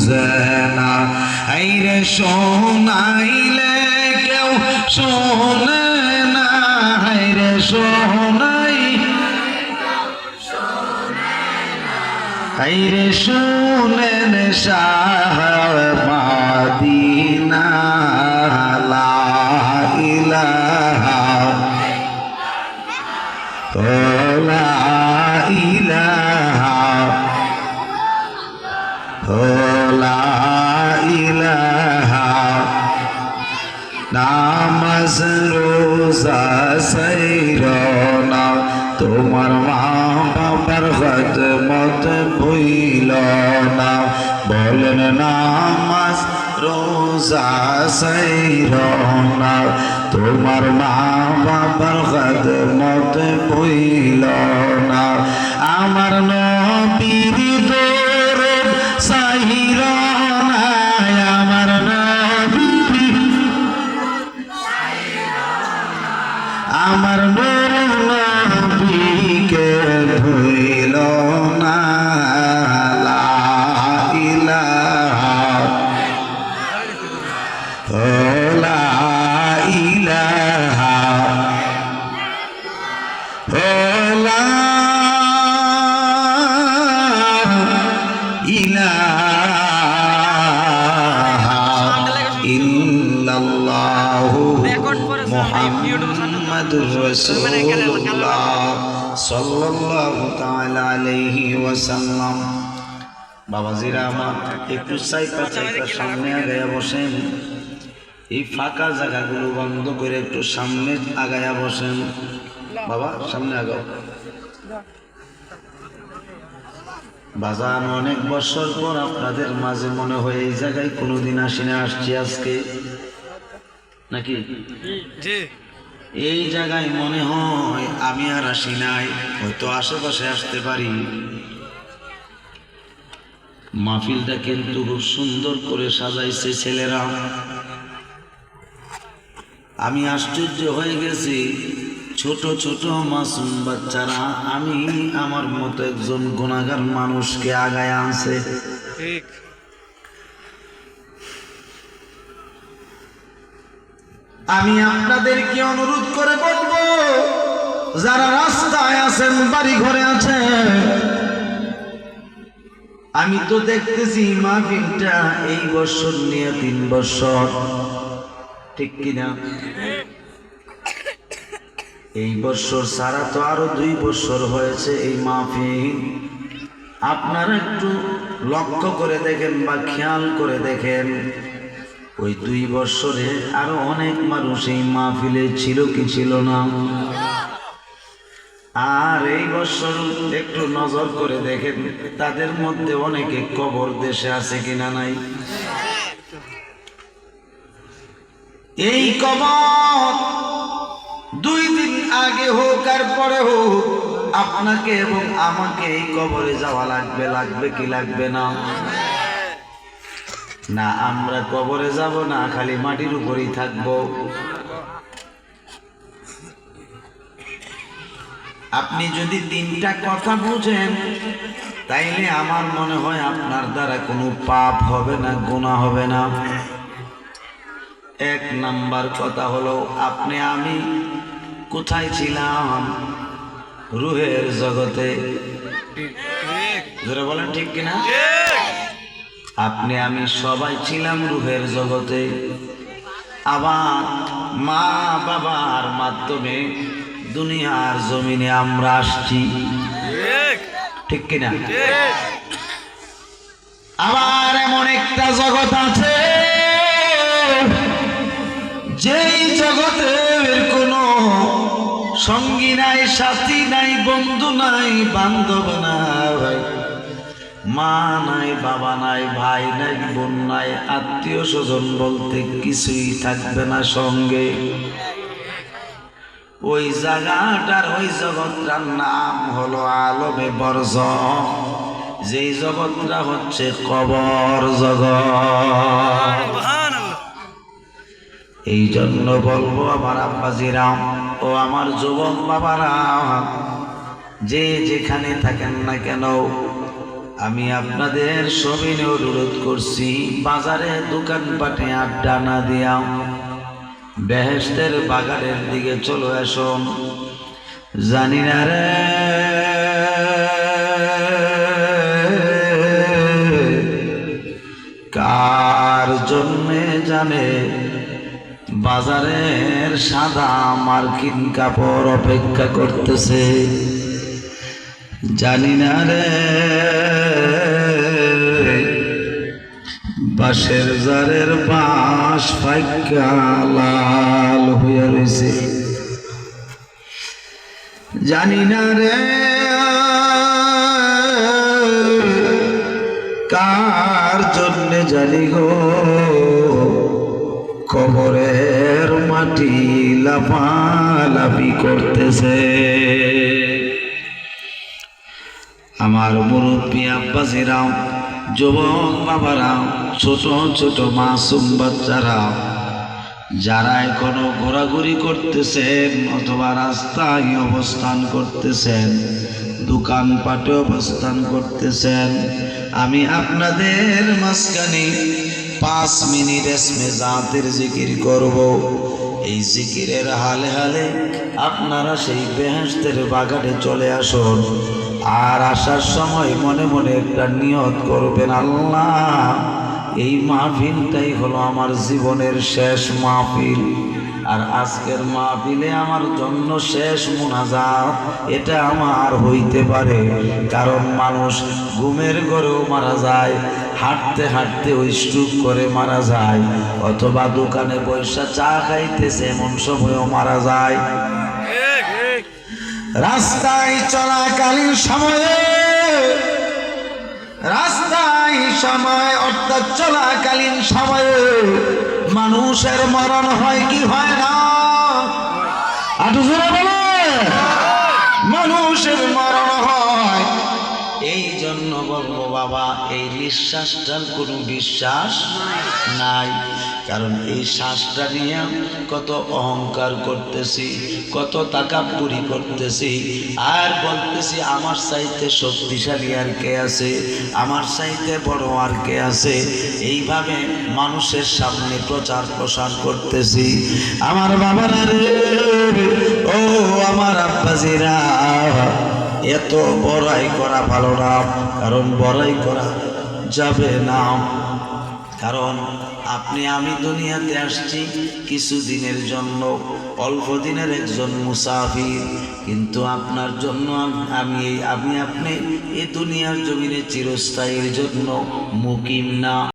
বুঝে না এই রে শোনাইলে কেউ শোনে না এই শোনাই এই রে শোনেন শাহ ইলাহা নামাজ রোজা সৈরনা তোমার মা বাবার মত ভুইল না। বলেন নামাজ রোজা সৈরনা তোমার মা বাবার মত ভুইল না। আমার নবীর ইল্লাল্লাহু মুহাম্মাদুর রাসূলুল্লাহ সাল্লাল্লাহু তাআলা আলাইহি ওয়াসাল্লাম। বাবাজিরা আমার একটু চাইপা চাইপা সামনে আগায়া বসেন? এই ফাঁকা জায়গাগুলো বন্ধ করে একটু সামনে আগায়া বসেন। বাবা সামনে আগাও। বাজান অনেক বছর পর আপনাদের মাঝে মনে হয় এই জায়গায় কোনোদিন আসি না আসছি আজকে। নাকি? এই জায়গায় মনে হয় আমি আর আসি নাই হয়তো আশেপাশে আসতে পারি। মাহফিলটা কিন্তু খুব সুন্দর করে সাজাইছে ছেলেরা। আমি আশ্চর্য হয়ে গেছি ছোট ছোট মাসুম বাচ্চারা আমি আমার মতো একজন গুণাগার মানুষকে আগায় আনছে। ঠিক। আমি আপনাদেরকে অনুরোধ করে বলব যারা রাস্তায় আছেন বাড়ি ঘরে আছেন আমি তো দেখতেছি মাহফিলটা এই বছর নিয়ে তিন বছর। ঠিক কিনা? এই বছর সারা তো আরও দুই বছর হয়েছে এই মাহফিল। আপনারা একটু লক্ষ্য করে দেখেন বা খেয়াল করে দেখেন, ওই দুই বছরে আরও অনেক মানুষ এই মাহফিলে ছিল কি ছিল না। আর এই বছর একটু নজর করে দেখেন, তাদের মধ্যে অনেকে কবর দেশে আছে কিনা নাই। এই কবর দুই দিন আগে হোক আর পরে হোক, আপনাকে এবং আমাকে এই কবরে যাওয়া লাগবে লাগবে কি লাগবে না? না, আমরা কবরে যাব না, খালি মাটির উপরেই থাকব। আপনি যদি তিনটা কথা বুঝেন, তাইলে আমার মনে হয় আপনার দ্বারা কোনো পাপ হবে না গুণা হবে না। এক নাম্বার কথা হলো, আপনি আমি কোথায় ছিলাম? রুহের জগতে। জোরে বলেন, ঠিক কিনা? আপনি, আমি সবাই ছিলাম রুহের জগতে। আবার মা বাবার মাধ্যমে দুনিয়ার জমিনে আমরা আসছি। ঠিক কিনা? আবার এমন সাথী নাই বন্ধু নাই বান্ধব নাই মা নাই বাবা নাই ভাই নাই বোন নাই আত্মীয় স্বজন বলতে কিছুই থাকবে না সঙ্গে। ওই জায়গাটার ওই জগৎটার নাম হলো আলমে বর্জ যেই জগৎটা হচ্ছে কবর জগৎ। এই জন্য বলব আমার আব্বাজিরাম ও আমার যুবক বাবারা, যে যেখানে থাকেন না কেন, আমি আপনাদের সবিনে অনুরোধ করছি, বাজারে দোকানপাটে আড্ডা না দিয়া বেহেস্তের বাগানের দিকে চলে আসুন। জানি না রে। কার জন্যে জানে বাজারের সাদা মার্কিন কাপড় অপেক্ষা করতেছে। জানি না রে, বাঁশের জারের বাঁশ ফাইকা লাল হইয়া রয়েছে জানি না রে, কার জন্য জানি গো কবরের মাটি লাফালাফি করতেছে। আমার মুরব্বী আব্বাসিরাও, যুবক বাবারাও, ছোট ছোট মাসুম বাচ্চারাও, যারা এখনও ঘোরাঘুরি করতেছেন অথবা রাস্তায় অবস্থান করতেছেন, দোকানপাটে অবস্থান করতেছেন, আমি আপনাদের মাঝখানে পাঁচ মিনিট এসমে জাতের জিকির করব। এই জিকিরের হালে হালে আপনারা সেই বেহেস্তের বাগানে চলে আসুন। আর আসার সময় মনে মনে একটা নিয়ত করবেন, আল্লাহ, এই মাহফিলটাই হলো আমার জীবনের শেষ মাহফিল। আর আজকের মাহফিলে আমার জন্য শেষ মুনাজাত এটা আমার হইতে পারে। কারণ মানুষ ঘুমের ঘরেও মারা যায় হাঁটতে হাঁটতে ওই স্ট্রোক করে মারা যায় অথবা দোকানে পয়সা চা খাইতেছে এমন সময়ও মারা যায়। রাস্তায় চলাকালীন সময়ে রাস্তায় সময়, অর্থাৎ চলাকালীন সময়ে মানুষের মরণ হয় কি হয় না? বলে। মানুষের মরণ হয় এই জন্য বলব বাবা, এই নিঃশ্বাসটার কোনো বিশ্বাস নাই। কারণ এই শ্বাসটা নিয়ে কত অহংকার করতেছি, কত তাকাপুরি করতেছি। আর বলতেছি, আমার চাইতে শক্তিশালী আর কে আছে? আমার চাইতে বড় আর কে আছে? এইভাবে মানুষের সামনে প্রচার প্রসার করতেছি। আমার বাবারা ও আমার আব্বাজিরা। এত বড়াই করা ভালো না, কারণ বড়াই করা যাবে না। কারণ আপনি, আমি দুনিয়াতে আসছি কিছু দিনের জন্য, অল্প দিনের একজন মুসাফির, কিন্তু আপনার জন্য আমি আমি আপনি এই দুনিয়ার জমিনে চিরস্থায়ীর জন্য মুকিম না।